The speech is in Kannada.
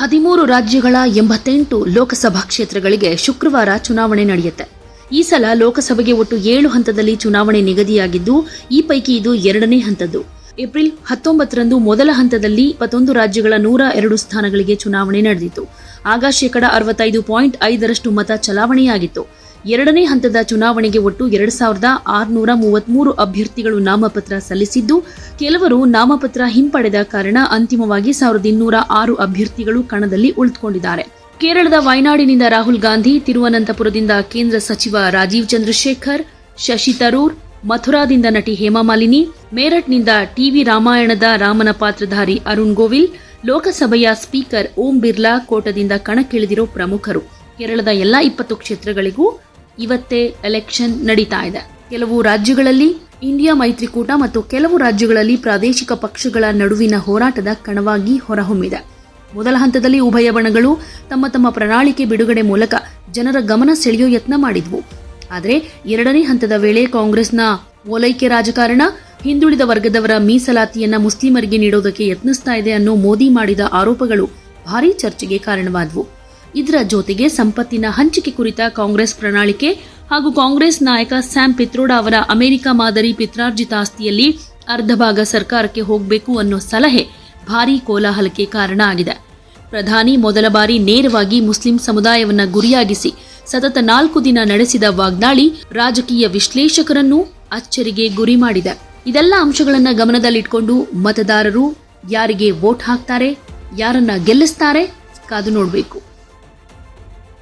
ಹದಿಮೂರು ರಾಜ್ಯಗಳ ಎಂಬತ್ತೆಂಟು ಲೋಕಸಭಾ ಕ್ಷೇತ್ರಗಳಿಗೆ ಶುಕ್ರವಾರ ಚುನಾವಣೆ ನಡೆಯುತ್ತೆ. ಈ ಸಲ ಲೋಕಸಭೆಗೆ ಒಟ್ಟು ಏಳು ಹಂತದಲ್ಲಿ ಚುನಾವಣೆ ನಿಗದಿಯಾಗಿದ್ದು, ಈ ಪೈಕಿ ಇದು ಎರಡನೇ ಹಂತದ್ದು. ಏಪ್ರಿಲ್ ಹತ್ತೊಂಬತ್ತರಂದು ಮೊದಲ ಹಂತದಲ್ಲಿ ಇಪ್ಪತ್ತೊಂದು ರಾಜ್ಯಗಳ ನೂರ ಎರಡು ಸ್ಥಾನಗಳಿಗೆ ಚುನಾವಣೆ ನಡೆದಿತ್ತು. ಆಗ ಶೇಕಡ ಅರವತ್ತೈದು ಪಾಯಿಂಟ್ ಐದರಷ್ಟು ಮತ ಚಲಾವಣೆಯಾಗಿತ್ತು. ಎರಡನೇ ಹಂತದ ಚುನಾವಣೆಗೆ ಒಟ್ಟು ಎರಡು ಸಾವಿರದ ಆರುನೂರ ಮೂವತ್ಮೂರು ಅಭ್ಯರ್ಥಿಗಳು ನಾಮಪತ್ರ ಸಲ್ಲಿಸಿದ್ದು, ಕೆಲವರು ನಾಮಪತ್ರ ಹಿಂಪಡೆದ ಕಾರಣ ಅಂತಿಮವಾಗಿ ಸಾವಿರದ ಇನ್ನೂರ ಆರು ಅಭ್ಯರ್ಥಿಗಳು ಕಣದಲ್ಲಿ ಉಳಿದುಕೊಂಡಿದ್ದಾರೆ. ಕೇರಳದ ವಯನಾಡಿನಿಂದ ರಾಹುಲ್ ಗಾಂಧಿ, ತಿರುವನಂತಪುರದಿಂದ ಕೇಂದ್ರ ಸಚಿವ ರಾಜೀವ್ ಚಂದ್ರಶೇಖರ್, ಶಶಿ ತರೂರ್, ಮಥುರಾದಿಂದ ನಟಿ ಹೇಮಾಮಾಲಿನಿ ಮೇರಟ್ನಿಂದ ಟಿವಿ ರಾಮಾಯಣದ ರಾಮನ ಪಾತ್ರಧಾರಿ ಅರುಣ್ ಗೋವಿಲ್, ಲೋಕಸಭೆಯ ಸ್ಪೀಕರ್ ಓಂ ಬಿರ್ಲಾ ಕೋಟದಿಂದ ಕಣಕ್ಕಿಳಿದಿರೋ ಪ್ರಮುಖರು. ಕೇರಳದ ಎಲ್ಲಾ ಇಪ್ಪತ್ತು ಕ್ಷೇತ್ರಗಳಿಗೂ ಇವತ್ತೇ ಎಲೆಕ್ಷನ್ ನಡೀತಾ ಇದೆ. ಕೆಲವು ರಾಜ್ಯಗಳಲ್ಲಿ ಇಂಡಿಯಾ ಮೈತ್ರಿಕೂಟ ಮತ್ತು ಕೆಲವು ರಾಜ್ಯಗಳಲ್ಲಿ ಪ್ರಾದೇಶಿಕ ಪಕ್ಷಗಳ ನಡುವಿನ ಹೋರಾಟದ ಕಣವಾಗಿ ಹೊರಹೊಮ್ಮಿದೆ. ಮೊದಲ ಹಂತದಲ್ಲಿ ಉಭಯ ಬಣಗಳು ತಮ್ಮ ತಮ್ಮ ಪ್ರಣಾಳಿಕೆ ಬಿಡುಗಡೆ ಮೂಲಕ ಜನರ ಗಮನ ಸೆಳೆಯೋ ಯತ್ನ ಮಾಡಿದ್ವು. ಆದರೆ ಎರಡನೇ ಹಂತದ ವೇಳೆ ಕಾಂಗ್ರೆಸ್ನ ಓಲೈಕೆ ರಾಜಕಾರಣ, ಹಿಂದುಳಿದ ವರ್ಗದವರ ಮೀಸಲಾತಿಯನ್ನ ಮುಸ್ಲಿಮರಿಗೆ ನೀಡೋದಕ್ಕೆ ಯತ್ನಿಸ್ತಾ ಇದೆ ಅನ್ನೋ ಮೋದಿ ಮಾಡಿದ ಆರೋಪಗಳು ಭಾರೀ ಚರ್ಚೆಗೆ ಕಾರಣವಾದವು. ಇದರ ಜೊತೆಗೆ ಸಂಪತ್ತಿನ ಹಂಚಿಕೆ ಕುರಿತ ಕಾಂಗ್ರೆಸ್ ಪ್ರಣಾಳಿಕೆ ಹಾಗೂ ಕಾಂಗ್ರೆಸ್ ನಾಯಕ ಸ್ಯಾಮ್ ಪಿತ್ರೋಡ ಅವರ ಅಮೆರಿಕ ಮಾದರಿ ಪಿತ್ರಾರ್ಜಿತ ಆಸ್ತಿಯಲ್ಲಿ ಅರ್ಧ ಭಾಗ ಸರ್ಕಾರಕ್ಕೆ ಹೋಗಬೇಕು ಅನ್ನೋ ಸಲಹೆ ಭಾರೀ ಕೋಲಾಹಲಕ್ಕೆ ಕಾರಣ ಆಗಿದೆ. ಪ್ರಧಾನಿ ಮೊದಲ ಬಾರಿ ನೇರವಾಗಿ ಮುಸ್ಲಿಂ ಸಮುದಾಯವನ್ನು ಗುರಿಯಾಗಿಸಿ ಸತತ ನಾಲ್ಕು ದಿನ ನಡೆಸಿದ ವಾಗ್ದಾಳಿ ರಾಜಕೀಯ ವಿಶ್ಲೇಷಕರನ್ನು ಅಚ್ಚರಿಗೆ ಗುರಿ ಮಾಡಿದೆ. ಇದೆಲ್ಲ ಅಂಶಗಳನ್ನು ಗಮನದಲ್ಲಿಟ್ಕೊಂಡು ಮತದಾರರು ಯಾರಿಗೆ ವೋಟ್ ಹಾಕ್ತಾರೆ, ಯಾರನ್ನ ಗೆಲ್ಲಿಸ್ತಾರೆ ಕಾದು ನೋಡಬೇಕು.